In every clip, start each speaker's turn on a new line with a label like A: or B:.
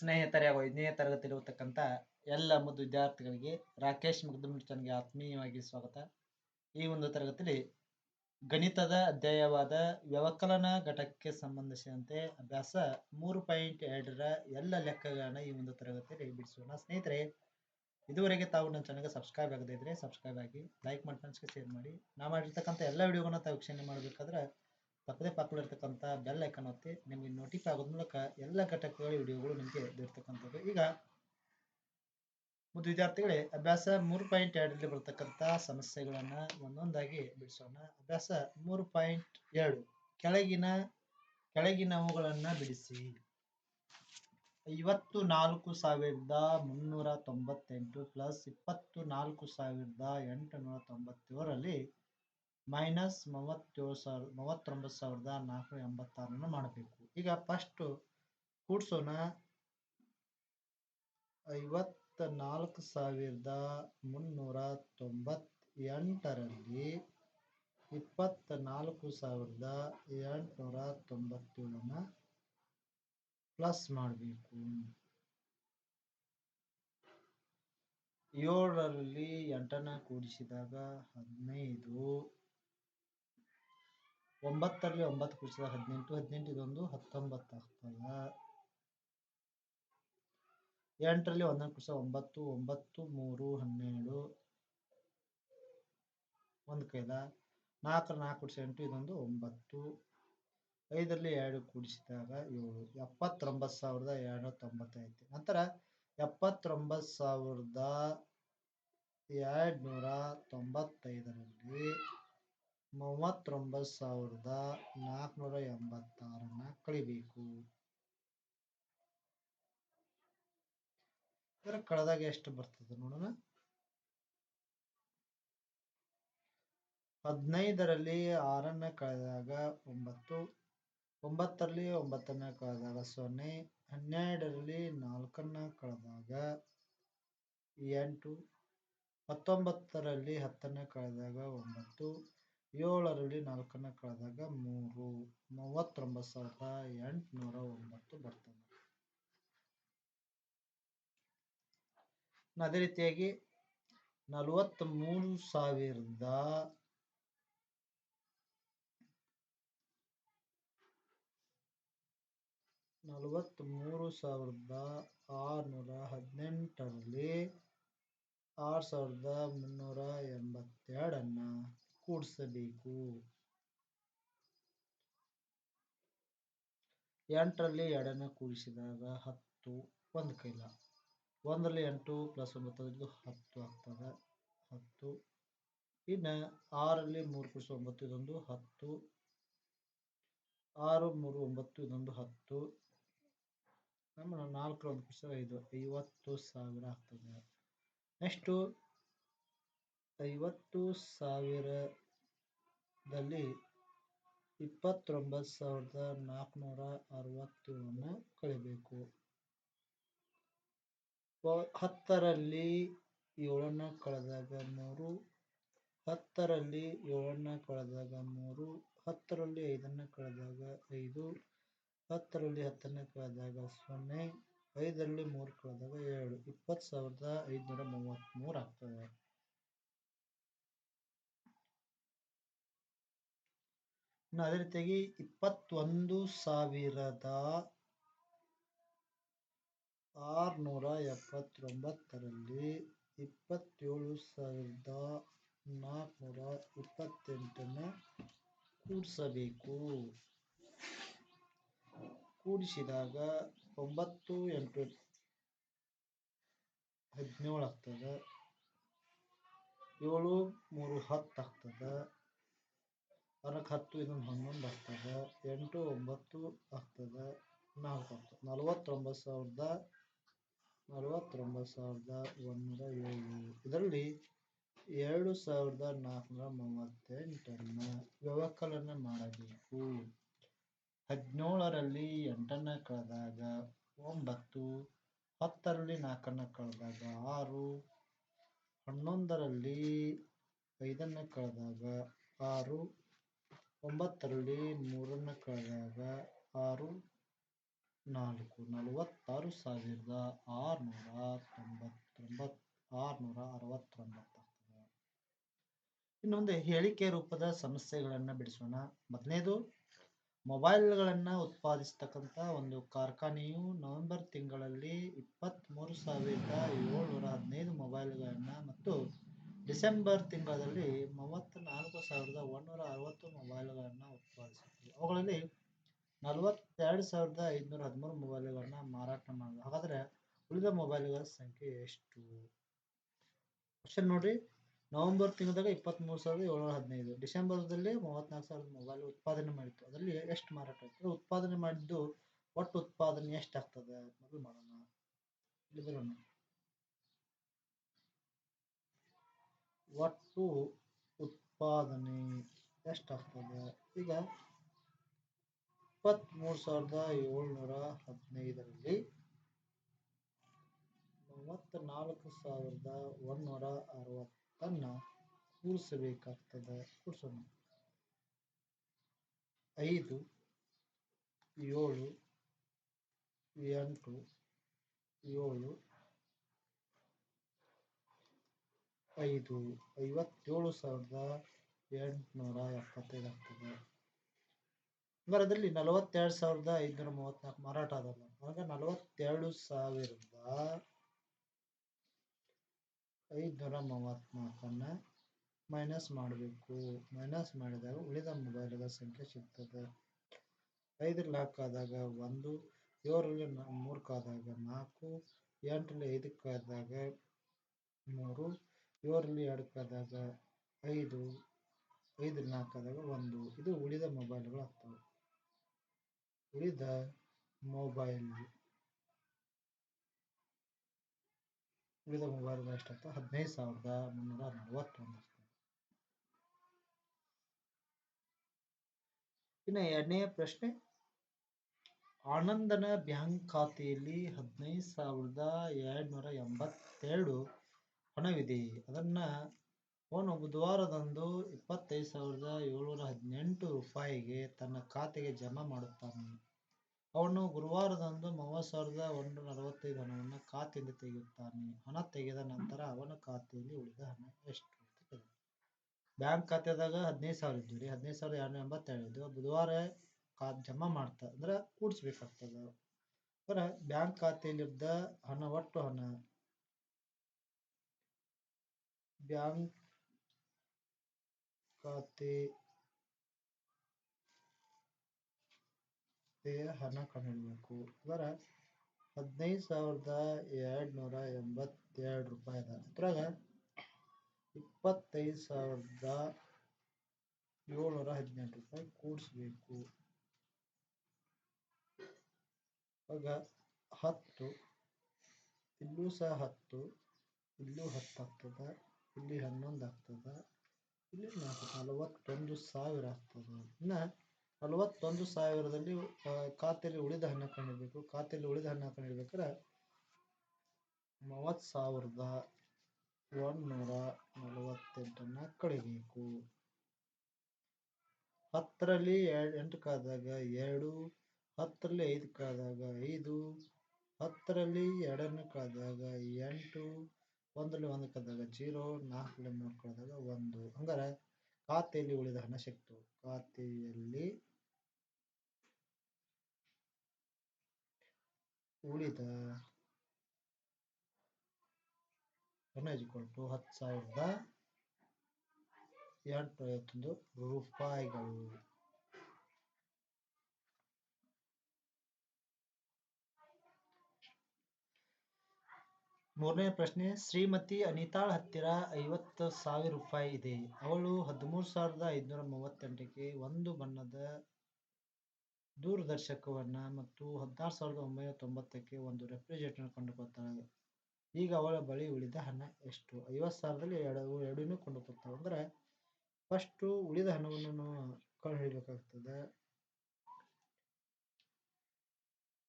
A: ಸ್ನೇಹಿತರೆ ಹಾಗೂ ಐದನೇ ತರಗತಿಯಲ್ಲಿರತಕ್ಕಂಥ ಎಲ್ಲ ಮುದ್ದು ವಿದ್ಯಾರ್ಥಿಗಳಿಗೆ ರಾಕೇಶ್ ಚಾನಲ್ಗೆ ಆತ್ಮೀಯವಾಗಿ ಸ್ವಾಗತ. ಈ ಒಂದು ತರಗತಿಯಲ್ಲಿ ಗಣಿತದ ಅಧ್ಯಾಯವಾದ ವ್ಯವಕಲನ ಘಟಕಕ್ಕೆ ಸಂಬಂಧಿಸಿದಂತೆ ಅಭ್ಯಾಸ ಮೂರು ಪಾಯಿಂಟ್ ಎರಡರ ಎಲ್ಲ ಲೆಕ್ಕಗಳನ್ನ ಈ ಒಂದು ತರಗತಿಯಲ್ಲಿ ಬಿಡಿಸೋಣ. ಸ್ನೇಹಿತರೆ, ಇದುವರೆಗೆ ತಾವು ನನ್ನ ಚಾನಲ್ಗೆ ಸಬ್ಸ್ಕ್ರೈಬ್ ಆಗದೇ ಇದ್ರೆ ಸಬ್ಸ್ಕ್ರೈಬ್ ಆಗಿ ಲೈಕ್ ಮಾಡಿ ಫ್ರೆಂಡ್ಸ್ಗೆ ಶೇರ್ ಮಾಡಿ. ನಾ ಮಾಡಿರ್ತಕ್ಕಂಥ ಎಲ್ಲ ವಿಡಿಯೋಗಳನ್ನ ತಾವು ವೀಕ್ಷಣೆ ಮಾಡಬೇಕಾದ್ರೆ ಪಕ್ಕದೇ ಪಕ್ಕದಲ್ಲಿರ್ತಕ್ಕಂಥ ಬೆಲ್ ಐಕನ್ ಒತ್ತಿ ನಿಮಗೆ ನೋಟಿಫೈ ಆಗೋದ್ ಮೂಲಕ ಎಲ್ಲ ಘಟಕಗಳ ವಿಡಿಯೋಗಳು ನಿಮಗೆ ಇರ್ತಕ್ಕಂಥದ್ದು ಈಗ ಮುದ್ದು ವಿದ್ಯಾರ್ಥಿಗಳೇ, ಅಭ್ಯಾಸ ಮೂರು ಪಾಯಿಂಟ್ ಎರಡರಲ್ಲಿ ಬರ್ತಕ್ಕಂಥ ಸಮಸ್ಯೆಗಳನ್ನ ಒಂದೊಂದಾಗಿ ಬಿಡಿಸೋಣ. ಅಭ್ಯಾಸ ಮೂರು ಪಾಯಿಂಟ್ ಎರಡು, ಕೆಳಗಿನ ಕೆಳಗಿನವುಗಳನ್ನ ಬಿಡಿಸಿ. ಐವತ್ತು ನಾಲ್ಕು ಸಾವಿರದ ಮುನ್ನೂರ ತೊಂಬತ್ತೆಂಟು ಪ್ಲಸ್ ಇಪ್ಪತ್ತು ನಾಲ್ಕು ಸಾವಿರದ ಎಂಟುನೂರ ತೊಂಬತ್ತೇಳರಲ್ಲಿ ಮೈನಸ್ ಮೂವತ್ತೇಳು ಸಾವಿರ, ಮೂವತ್ತೊಂಬತ್ತು ಸಾವಿರದ ನಾಲ್ಕುನೂರ ಎಂಬತ್ತಾರನ್ನು ಮಾಡಬೇಕು. ಈಗ ಫಸ್ಟ್ ಕೂಡ್ಸೋಣ. ಐವತ್ತ ನಾಲ್ಕು ಸಾವಿರದ ಮುನ್ನೂರ ತೊಂಬತ್ತೆಂಟರಲ್ಲಿ ಇಪ್ಪತ್ತ ನಾಲ್ಕು ಸಾವಿರದ ಎಂಟುನೂರ ತೊಂಬತ್ತೇಳನ್ನು ಪ್ಲಸ್ ಮಾಡಬೇಕು. ಏಳರಲ್ಲಿ ಎಂಟನ್ನು ಕೂಡಿಸಿದಾಗ ಹದಿನೈದು. ಒಂಬತ್ತರಲ್ಲಿ ಒಂಬತ್ತು ಕೂಡಿಸಿದಾಗ ಹದಿನೆಂಟು ಹದಿನೆಂಟು ಇದೊಂದು, ಹತ್ತೊಂಬತ್ತು ಆಗ್ತದ. ಎಂಟರಲ್ಲಿ ಒಂದೊಂದು ಕೂಡಿಸಿದ ಒಂಬತ್ತು ಒಂಬತ್ತು, ಮೂರು, ಹನ್ನೆರಡು, ಒಂದು ಕೈದ. ನಾಲ್ಕರ ನಾಲ್ಕು ಕೂಡಿಸಿ ಎಂಟು, ಇದೊಂದು ಒಂಬತ್ತು. ಐದರಲ್ಲಿ ಎರಡು ಕೂಡಿಸಿದಾಗ ಏಳು. ಎಪ್ಪತ್ತೊಂಬತ್ತು ಸಾವಿರದ ಎರಡು ತೊಂಬತ್ತೈದು ನಂತರ ಎಪ್ಪತ್ತೊಂಬತ್ತು ಸಾವಿರದ ಎರಡ್ನೂರ ತೊಂಬತ್ತೈದರಲ್ಲಿ ಮೂವತ್ತೊಂಬತ್ತು ಸಾವಿರದ ನಾಲ್ಕುನೂರ ಎಂಬತ್ತಾರನ್ನ ಕಳಿಬೇಕು. ಇದರ ಕಳೆದಾಗ ಎಷ್ಟು ಬರ್ತದೆ ನೋಡೋಣ. ಹದಿನೈದರಲ್ಲಿ ಆರನ್ನ ಕಳೆದಾಗ ಒಂಬತ್ತು, ಒಂಬತ್ತರಲ್ಲಿ ಒಂಬತ್ತನ್ನ ಕಳೆದಾಗ ಸೊನ್ನೆ, ಹನ್ನೆರಡರಲ್ಲಿ ನಾಲ್ಕನ್ನ ಕಳೆದಾಗ ಎಂಟು, ಹತ್ತೊಂಬತ್ತರಲ್ಲಿ ಹತ್ತನ್ನ ಕಳೆದಾಗ ಒಂಬತ್ತು ಏಳರಲ್ಲಿ ನಾಲ್ಕನ್ನು ಕಳೆದಾಗ ಮೂರು, ಮೂವತ್ತೊಂಬತ್ತು ಸಾವಿರದ ಎಂಟುನೂರ ಒಂಬತ್ತು ಬರ್ತದೆ. ಅದೇ ರೀತಿಯಾಗಿ ನಲವತ್ತ್ ಮೂರು ಸಾವಿರದ ನಲವತ್ತ್ ಮೂರು ಸಾವಿರದ ಆರುನೂರ ಹದಿನೆಂಟರಲ್ಲಿ ಆರು ಸಾವಿರದ ಮುನ್ನೂರ ಎಂಬತ್ತೆರಡನ್ನ ಕೂಡಿಸಬೇಕು ಎಂಟರಲ್ಲಿ ಎರಡನ್ನ ಕೂಡಿಸಿದಾಗ ಹತ್ತು ಒಂದು ಕೈಲ. ಒಂದರಲ್ಲಿ ಎಂಟು ಪ್ಲಸ್ ಒಂಬತ್ತು ಹತ್ತು ಆಗ್ತದೆ. ಹತ್ತು. ಇನ್ನು ಆರಲ್ಲಿ ಮೂರು ಪ್ಲಸ್ ಒಂಬತ್ತು ಇದೊಂದು ಹತ್ತು. ಆರು, ಮೂರು, ಒಂಬತ್ತು ಇದೊಂದು ಹತ್ತು. ನಮ್ಮ ನಾಲ್ಕು ಒಂದು ಪ್ಲಸ್ ಐದು, ಐವತ್ತು ಸಾವಿರ ಆಗ್ತದೆ. ನೆಕ್ಸ್ಟು ಐವತ್ತು ಸಾವಿರದಲ್ಲಿ ಇಪ್ಪತ್ತೊಂಬತ್ತು ಸಾವಿರದ ನಾಲ್ಕುನೂರ ಅರವತ್ತೇಳನ್ನು ಕಳಿಬೇಕು. ಹತ್ತರಲ್ಲಿ ಏಳನ್ನು ಕಳೆದಾಗ ಮೂರು, ಹತ್ತರಲ್ಲಿ ಏಳನ್ನು ಕಳೆದಾಗ ಮೂರು, ಹತ್ತರಲ್ಲಿ ಐದನ್ನು ಕಳೆದಾಗ ಐದು, ಹತ್ತರಲ್ಲಿ ಹತ್ತನ್ನು ಕಳೆದಾಗ ಸೊನ್ನೆ, ಐದರಲ್ಲಿ ಮೂರು ಕಳೆದಾಗ ಏಳು, ಇಪ್ಪತ್ತು ಸಾವಿರದ ಐದುನೂರ ಮೂವತ್ತ್ಮೂರು ಆಗ್ತದೆ. ಇನ್ನು ಅದೇ ರೀತಿಯಾಗಿ ಇಪ್ಪತ್ತೊಂದು ಸಾವಿರದ ಆರುನೂರ ಎಪ್ಪತ್ತೊಂಬತ್ತರಲ್ಲಿ ಇಪ್ಪತ್ತೇಳು ಸಾವಿರದ ನಾಲ್ಕುನೂರ ಇಪ್ಪತ್ತೆಂಟನ್ನು ಕೂಡಿಸಬೇಕು. ಕೂಡಿಸಿದಾಗ ಒಂಬತ್ತು ಎಂಟು ಹದಿನೇಳು ಆಗ್ತದೆ, ಏಳು ಮೂರು ಹತ್ತು ಆಗ್ತದೆ ಅದಕ್ಕೆ ಹತ್ತು ಇದೊಂದು ಹನ್ನೊಂದು ಆಗ್ತದೆ, ಎಂಟು ಒಂಬತ್ತು ಆಗ್ತದೆ, ನಾಲ್ಕು ಆಗ್ತದೆ. ನಲವತ್ತೊಂಬತ್ತು ಸಾವಿರದ ನಲವತ್ತೊಂಬತ್ತು ಸಾವಿರದ ಒಂದೂರ ಏಳು. ಇದರಲ್ಲಿ ಎರಡು ಸಾವಿರದ ನಾಲ್ಕುನೂರ ಮೂವತ್ತೆಂಟನ್ನು ವ್ಯವಕಲನ ಮಾಡಬೇಕು. ಹದಿನೇಳರಲ್ಲಿ ಎಂಟನ್ನ ಕಳೆದಾಗ ಒಂಬತ್ತು, ಹತ್ತರಲ್ಲಿ ನಾಲ್ಕನ್ನ ಕಳೆದಾಗ ಆರು, ಹನ್ನೊಂದರಲ್ಲಿ ಐದನ್ನ ಕಳೆದಾಗ ಆರು ಒಂಬತ್ತರಲ್ಲಿ ಮೂರನ್ನು ಕಳೆದಾಗ ಆರು, ನಾಲ್ಕು, ನಲವತ್ತಾರು ಸಾವಿರದ ಆರುನೂರ ತೊಂಬತ್ತೊಂಬತ್ತು ಆರುನೂರ ಅರವತ್ತೊಂಬತ್ತು ಆಗ್ತದೆ. ಇನ್ನೊಂದು ಹೇಳಿಕೆ ರೂಪದ ಸಮಸ್ಯೆಗಳನ್ನು ಬಿಡಿಸೋಣ. ಮೊದಲನೇದು, ಮೊಬೈಲ್ಗಳನ್ನು ಉತ್ಪಾದಿಸ್ತಕ್ಕಂಥ ಒಂದು ಕಾರ್ಖಾನೆಯು ನವೆಂಬರ್ ತಿಂಗಳಲ್ಲಿ ಇಪ್ಪತ್ತ್ಮೂರು ಸಾವಿರದ ಏಳ್ನೂರ ಹದಿನೈದು ಮೊಬೈಲ್ಗಳನ್ನು ಮತ್ತು ಡಿಸೆಂಬರ್ ತಿಂಗಳಲ್ಲಿ ಮೂವತ್ತ್ನಾಲ್ಕು ಸಾವಿರದ ಒಂದೂರ ಅರವತ್ತು ಮೊಬೈಲ್ಗಳನ್ನು ಉತ್ಪಾದಿಸಿದ್ವಿ. ಅವುಗಳಲ್ಲಿ ನಲವತ್ತೆರಡು ಸಾವಿರದ ಐದುನೂರ ಹದಿಮೂರು ಮೊಬೈಲ್ಗಳನ್ನು ಮಾರಾಟ ಮಾಡಿದ್ವಿ. ಹಾಗಾದರೆ ಉಳಿದ ಮೊಬೈಲ್ಗಳ ಸಂಖ್ಯೆ ಎಷ್ಟು? ಕ್ವಶನ್ ನೋಡ್ರಿ. ನವೆಂಬರ್ ತಿಂಗಳದಾಗ ಇಪ್ಪತ್ತ್ಮೂರು ಸಾವಿರದ ಏಳ್ನೂರ ಹದಿನೈದು. ಡಿಸೆಂಬರ್ದಲ್ಲಿ ಮೂವತ್ತ್ನಾಲ್ಕು ಸಾವಿರದ ಮೊಬೈಲ್ ಉತ್ಪಾದನೆ ಮಾಡಿತ್ತು. ಅದರಲ್ಲಿ ಎಷ್ಟು ಮಾರಾಟ ಆಯಿತು? ಉತ್ಪಾದನೆ ಮಾಡಿದ್ದು ಒಟ್ಟು ಉತ್ಪಾದನೆ ಎಷ್ಟಾಗ್ತದೆ? ಮೊದಲು ಮಾಡೋಣ. ಇಲ್ಲಿ ಬರೋಣ. ಒಟ್ಟು ಉತ್ಪಾದನೆ ಎಷ್ಟಾಗ್ತದೆ? ಈಗ ಇಪ್ಪತ್ತ್ಮೂರು ಸಾವಿರದ ಏಳ್ನೂರ ಹದಿನೈದರಲ್ಲಿ ಮೂವತ್ತ್ನಾಲ್ಕು ಸಾವಿರದ ಒಂದುನೂರ ಅರವತ್ತನ್ನು ಕೂಡಿಸಬೇಕಾಗ್ತದೆ ಕೂಡಿಸೋಣ ಐದು, ಏಳು, ಎಂಟು, ಏಳು ಐದು ಐವತ್ತೇಳು ಸಾವಿರದ ಎಂಟುನೂರ ಎಪ್ಪತ್ತೈದು ಆಗ್ತದೆ. ಅದರಲ್ಲಿ ನಲವತ್ತೆರಡು ಸಾವಿರದ ಐದುನೂರ ಮೂವತ್ತ್ನಾಲ್ಕು ಮಾರಾಟ ಆದಲ್ಲ ಆಗ ನಲವತ್ತೆರಡು ಸಾವಿರದ ಐದುನೂರ ಮೂವತ್ತ್ನಾಲ್ಕನ್ನು ಮೈನಸ್ ಮಾಡಬೇಕು. ಮೈನಸ್ ಮಾಡಿದಾಗ ಉಳಿದ ಮೊಬೈಲ್ಗಳ ಸಂಖ್ಯೆ ಸಿಗ್ತದೆ. ಐದರಲ್ಲಿ ನಾಲ್ಕಾದಾಗ ಒಂದು, ಏಳರಲ್ಲಿ ಮೂರಕ್ಕಾದಾಗ ನಾಲ್ಕು, ಎಂಟರಲ್ಲಿ ಐದಕ್ಕಾದಾಗ ಮೂರು ಏಳರಲ್ಲಿ ಕದಾಗ ಐದು, ಐದ ನಾಲ್ಕದಾಗ ಒಂದು. ಇದು ಉಳಿದ ಮೊಬೈಲ್ಗಳು ಆಗ್ತವೆ. ಉಳಿದ ಮೊಬೈಲ್ ಉಳಿದ ಮೊಬೈಲ್ಗಳು ಎಷ್ಟಾಗ್ತವೆ? ಹದಿನೈದು ಸಾವಿರದ ಮುನ್ನೂರ ನಲವತ್ತೊಂದು ಆಗ್ತದೆ ಇನ್ನು ಎರಡನೇ ಪ್ರಶ್ನೆ. ಆನಂದನ ಬ್ಯಾಂಕ್ ಖಾತೆಯಲ್ಲಿ ಹದಿನೈದು ಸಾವಿರದ ಎರಡುನೂರ ಎಂಬತ್ತೆರಡು ಹಣವಿದೆ ಅದನ್ನ ಅವನು ಬುಧವಾರದಂದು ಇಪ್ಪತ್ತೈದು ಸಾವಿರದ ಏಳ್ನೂರ ಹದಿನೆಂಟು ರೂಪಾಯಿಗೆ ತನ್ನ ಖಾತೆಗೆ ಜಮಾ ಮಾಡುತ್ತಾನೆ. ಅವನು ಗುರುವಾರದಂದು ಮೂವತ್ತು ಸಾವಿರದ ಒಂದು ನಲವತ್ತೈದು ಹಣವನ್ನು ಖಾತೆಯಿಂದ ತೆಗೆಯುತ್ತಾನೆ. ಹಣ ತೆಗೆದ ನಂತರ ಅವನ ಖಾತೆಯಲ್ಲಿ ಉಳಿದ ಹಣ ಎಷ್ಟು ಬ್ಯಾಂಕ್ ಖಾತೆದಾಗ ಹದಿನೈದು ಸಾವಿರ ಇದ್ದು ರೀ ಹದಿನೈದು ಸಾವಿರದ ಎರಡುನೂರ ಇದ್ದು ಬುಧವಾರ ಖಾ ಜಮಾ ಮಾಡ್ತಾ, ಅಂದ್ರೆ ಕೂಡಿಸ್ಬೇಕಾಗ್ತದೆ. ಅಂದ್ರೆ ಬ್ಯಾಂಕ್ ಖಾತೆಯಲ್ಲಿದ್ದ ಹಣ ಒಟ್ಟು ಹಣ ಬ್ಯಾಂಕ್ ಖಾತೆ ಹಣ ಕಂಡುಹಿಡಬೇಕು ಅದರ ಹದಿನೈದು ಸಾವಿರದ ಎರಡುನೂರ ಎಂಬತ್ತೆರಡು ರೂಪಾಯಿ ಅದ ಅದ್ರಾಗ ಇಪ್ಪತ್ತೈದು ಸಾವಿರದ ಏಳ್ನೂರ ಹದಿನೆಂಟು ರೂಪಾಯಿ ಕೂಡಿಸ್ಬೇಕು ಆಗ ಹತ್ತು ಇಲ್ಲೂ ಸಹ ಹತ್ತು ಇಲ್ಲೂ ಹತ್ತು ಆಗ್ತದ ಇಲ್ಲಿ ಹನ್ನೊಂದು ಆಗ್ತದ. ಇಲ್ಲಿ ನಲವತ್ತೊಂದು ಸಾವಿರ ಆಗ್ತದ. ಇನ್ನ ನಲವತ್ತೊಂದು ಸಾವಿರದಲ್ಲಿ ಖಾತೆಯಲ್ಲಿ ಉಳಿದ ಹಣ ಕಂಡಿಡ್ಬೇಕು ಖಾತೆಯಲ್ಲಿ ಉಳಿದ ಹಣ ಕಂಡಿಡ್ಬೇಕಾದ್ರೆ ಮೂವತ್ತು ಸಾವಿರದ ಒಂದುನೂರ ನಲವತ್ತೆಂಟನ್ನು ಕಳಿಬೇಕು. ಹತ್ತರಲ್ಲಿ ಎರಡು ಕಾದಾಗ ಎರಡು, ಹತ್ತರಲ್ಲಿ ಐದು ಕಾದಾಗ ಐದು, ಹತ್ತರಲ್ಲಿ ಎರಡನ್ನು ಕಾದಾಗ ಎಂಟು ಒಂದರಲ್ಲಿ ಒಂದು ಕಳೆದಾಗ ಜೀರೋ, ನಾಲ್ಕರಲ್ಲಿ ಮೂರು ಕಳೆದಾಗ ಒಂದು. ಹಂಗಾರೆ ಖಾತೆಯಲ್ಲಿ ಉಳಿದ ಹಣ ಸಿಕ್ತು. ಖಾತೆಯಲ್ಲಿ ಉಳಿದ ಹಣ ಇಜ್ಕೊಳ್ತು ಹತ್ತು ಸಾವಿರದ ಎಂಟುನೂರ ಐವತ್ತೊಂದು ರೂಪಾಯಿಗಳು. ಮೂರನೇ ಪ್ರಶ್ನೆ, ಶ್ರೀಮತಿ ಅನಿತಾಳ್ ಹತ್ತಿರ ಐವತ್ತು ಸಾವಿರ ರೂಪಾಯಿ ಇದೆ. ಅವಳು ಹದಿಮೂರು ಸಾವಿರದ ಐದುನೂರ ಮೂವತ್ತೆಂಟಕ್ಕೆ ಒಂದು ಬಣ್ಣದ ದೂರದರ್ಶಕವನ್ನ ಮತ್ತು ಹದಿನಾರು ಸಾವಿರದ ಒಂಬೈನೂರ ತೊಂಬತ್ತಕ್ಕೆ ಒಂದು ರೆಫ್ರಿಜರೇಟರ್ ಕೊಂಡುಕೊಳ್ತಾಳೆ. ಈಗ ಅವಳ ಬಳಿ ಉಳಿದ ಹಣ ಎಷ್ಟು? ಐವತ್ತು ಸಾವಿರದಲ್ಲಿ ಎರಡು, ಎರಡನ್ನೂ ಕೊಂಡುಕೊಳ್ತಾಳೆ. ಅಂದ್ರೆ ಫಸ್ಟು ಉಳಿದ ಹಣವನ್ನು ಕಂಡುಹಿಡಬೇಕಾಗ್ತದೆ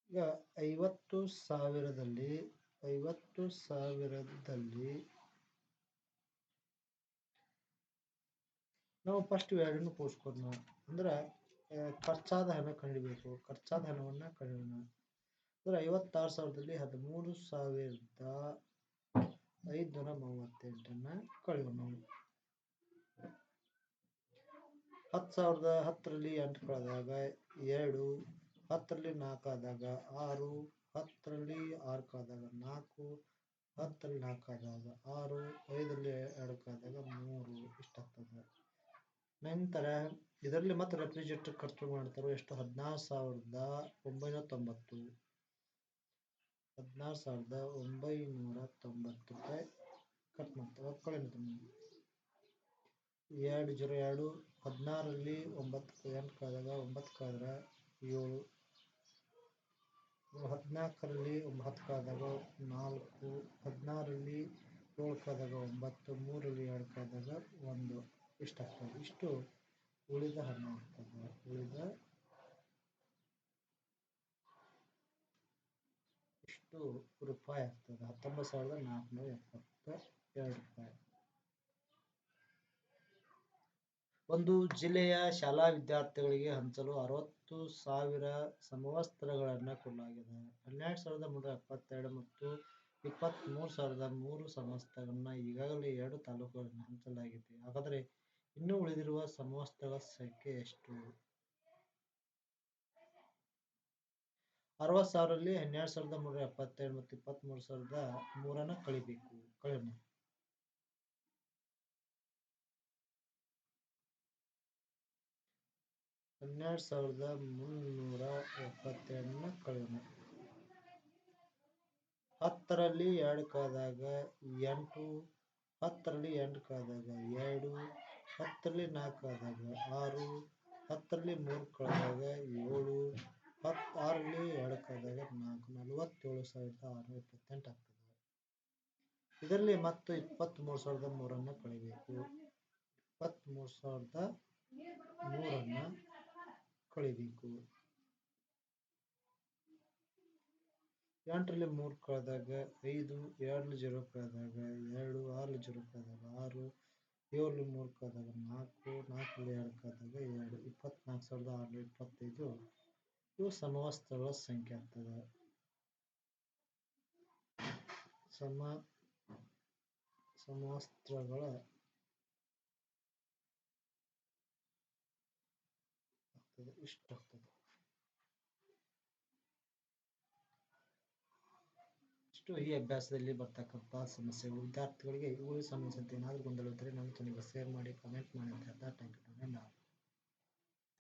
A: ಈಗ ಐವತ್ತು ಸಾವಿರದಲ್ಲಿ ಐವತ್ತು ಸಾವಿರದಲ್ಲಿ ನಾವು ಫಸ್ಟ್ ಎರಡನ್ನು ಪೋಸ್ಕೋಣ ಅಂದ್ರೆ ಖರ್ಚಾದ ಹಣ ಕಂಡಿಬೇಕು. ಖರ್ಚಾದ ಹಣವನ್ನು ಕಂಡಿಡೋಣ ಅಂದ್ರೆ, ಐವತ್ತಾರು ಸಾವಿರದಲ್ಲಿ ಹದಿಮೂರು ಸಾವಿರದ ಐದುನೂರ ಮೂವತ್ತೆಂಟನ್ನ ಕಳೆಯೋಣ ಹತ್ತು ಸಾವಿರದ ಹತ್ತರಲ್ಲಿ ಎಂಟು ಕಳೆದಾಗ ಎರಡು, ಹತ್ತರಲ್ಲಿ ನಾಲ್ಕು ಆದಾಗ ಆರು ಹತ್ತರಲ್ಲಿ ಆರು ಕಾದಾಗ ನಾಲ್ಕು, ಹತ್ತರಲ್ಲಿ ನಾಲ್ಕು ಆದಾಗ ಆರು, ಐದರಲ್ಲಿ ಎರಡು ಕಾದಾಗ ಮೂರು ಇಷ್ಟಾಗ್ತದೆ ನಂತರ ಇದರಲ್ಲಿ ಮತ್ತೆ ರೆಫ್ರಿಜರೇಟರ್ ಖರ್ಚು ಮಾಡ್ತಾರೆ ಎಷ್ಟು? ಹದಿನಾರು ಸಾವಿರದ ಒಂಬೈನೂರ ತೊಂಬತ್ತು ಹದಿನಾರು ಸಾವಿರದ ಒಂಬೈನೂರ ತೊಂಬತ್ತು ರೂಪಾಯಿ ಕಟ್ ಮಾಡ್ತಾರೆ. ಒಪ್ಕೊಳ್ಳಿ ಎರಡು ಜೀರೋ ಎರಡು, ಹದಿನಾರರಲ್ಲಿ ಒಂಬತ್ತು ಎಂಟು ಕಾದಾಗ ಒಂಬತ್ತು ಕಾದ್ರೆ ಏಳು. ಹದಿನಾಲ್ಕರಲ್ಲಿ ಒಂಬತ್ತು ಕಳೆದಾಗ ನಾಲ್ಕು, ಹದಿನಾರರಲ್ಲಿ ಏಳು ಕಳೆದಾಗ ಒಂಬತ್ತು, ಮೂರರಲ್ಲಿ ಎರಡು ಕಳೆದಾಗ ಒಂದು. ಇಷ್ಟಾಗ್ತದೆ ಇಷ್ಟು ಉಳಿದ ಹಣ ಆಗ್ತದೆ ಉಳಿದ ಇಷ್ಟು ರೂಪಾಯಿ ಆಗ್ತದೆ. ಹತ್ತೊಂಬತ್ತು ಸಾವಿರದ ನಾಲ್ಕುನೂರ ಎಪ್ಪತ್ತ ಎರಡು ರೂಪಾಯಿ. ಒಂದು ಜಿಲ್ಲೆಯ ಶಾಲಾ ವಿದ್ಯಾರ್ಥಿಗಳಿಗೆ ಹಂಚಲು ಅರವತ್ತು ಸಾವಿರ ಸಮವಸ್ತ್ರಗಳನ್ನು ಕೊಡಲಾಗಿದೆ. ಹನ್ನೆರಡು ಸಾವಿರದ ಮುನ್ನೂರ ಎಪ್ಪತ್ತೆರಡು ಮತ್ತು ಇಪ್ಪತ್ತ್ಮೂರು ಸಾವಿರದ ಮೂರು ಸಮವಸ್ತ್ರಗಳನ್ನ ಈಗಾಗಲೇ ಎರಡು ತಾಲೂಕುಗಳನ್ನು ಹಂಚಲಾಗಿದೆ. ಹಾಗಾದರೆ ಇನ್ನು ಉಳಿದಿರುವ ಸಮವಸ್ತ್ರಗಳ ಸಂಖ್ಯೆ ಎಷ್ಟು? ಅರವತ್ತು ಸಾವಿರಲ್ಲಿ ಹನ್ನೆರಡು ಸಾವಿರದ ಮುನ್ನೂರ ಎಪ್ಪತ್ತೆರಡು ಮತ್ತು ಇಪ್ಪತ್ತ್ ಮೂರು ಸಾವಿರದ ಮೂರನ್ನ ಕಳಿಬೇಕು. ಕಳೆಯೋಣ. ಹನ್ನೆರಡು ಸಾವಿರದ ಮುನ್ನೂರ ಎಪ್ಪತ್ತೆರಡನ್ನ ಕಳೆಯೋಣ ಹತ್ತರಲ್ಲಿ ಎರಡು ಕಳೆದಾಗ ಎಂಟು, ಹತ್ತರಲ್ಲಿ ಎಂಟು ಕಳೆದಾಗ ಎರಡು, ಹತ್ತರಲ್ಲಿ ನಾಲ್ಕು ಕಳೆದಾಗ ಆರು, ಹತ್ತರಲ್ಲಿ ಮೂರು ಕಳೆದಾಗ ಏಳು ಹತ್ತು ಆರಲ್ಲಿ ಎರಡು ಕಳೆದಾಗ ನಾಲ್ಕು, ನಲವತ್ತೇಳು ಸಾವಿರದ ಆರುನೂರ ಇಪ್ಪತ್ತೆಂಟು ಆಗ್ತದೆ. ಇದರಲ್ಲಿ ಮತ್ತು ಇಪ್ಪತ್ತ್ಮೂರು ಸಾವಿರದ ಮೂರನ್ನು ಕಳಿಬೇಕು. ಇಪ್ಪತ್ತ್ಮೂರು ಸಾವಿರದ ಮೂರನ್ನ ಕಳಿಬೇಕು ಎಂಟರಲ್ಲಿ ಮೂರು ಕಳೆದಾಗ ಐದು, ಎರಡು ಜೀರೋ ಕಳೆದಾಗ ಎರಡು, ಆರು ಜೀರೋ ಕಳೆದಾಗ ಆರು, ಏಳು ಮೂರು ಕಳೆದಾಗ ನಾಲ್ಕು, ನಾಲ್ಕರಲ್ಲಿ ಎರಡು ಕಳೆದಾಗ ಎರಡು, ಇಪ್ಪತ್ನಾಲ್ಕು ಸಾವಿರದ ಆರುನೂರ ಇಪ್ಪತ್ತೈದು. ಇವು ಸಮವಸ್ತ್ರಗಳ ಸಂಖ್ಯೆ ಆಗ್ತದೆ. ಸಮ, ಸಮವಸ್ತ್ರಗಳ ಆಗ್ತದೆ ಇಷ್ಟು ಆಗ್ತದೆ ಇಷ್ಟು ಈ ಅಭ್ಯಾಸದಲ್ಲಿ ಬರ್ತಕ್ಕಂಥ ಸಮಸ್ಯೆಗಳು ವಿದ್ಯಾರ್ಥಿಗಳಿಗೆ ಇವುಗಳಿಗೆ ಸಂಬಂಧಿಸಿದಂತೆ ಏನಾದರೂ ಗೊಂದಲ ಇದ್ದರೆ ನಮ್ಮ ಚಾನಲ್ಗೆ ಶೇರ್ ಮಾಡಿ ಕಮೆಂಟ್ ಮಾಡಿ ಅಂತ ಹೇಳ್ತಾ ಥ್ಯಾಂಕ್ ಯು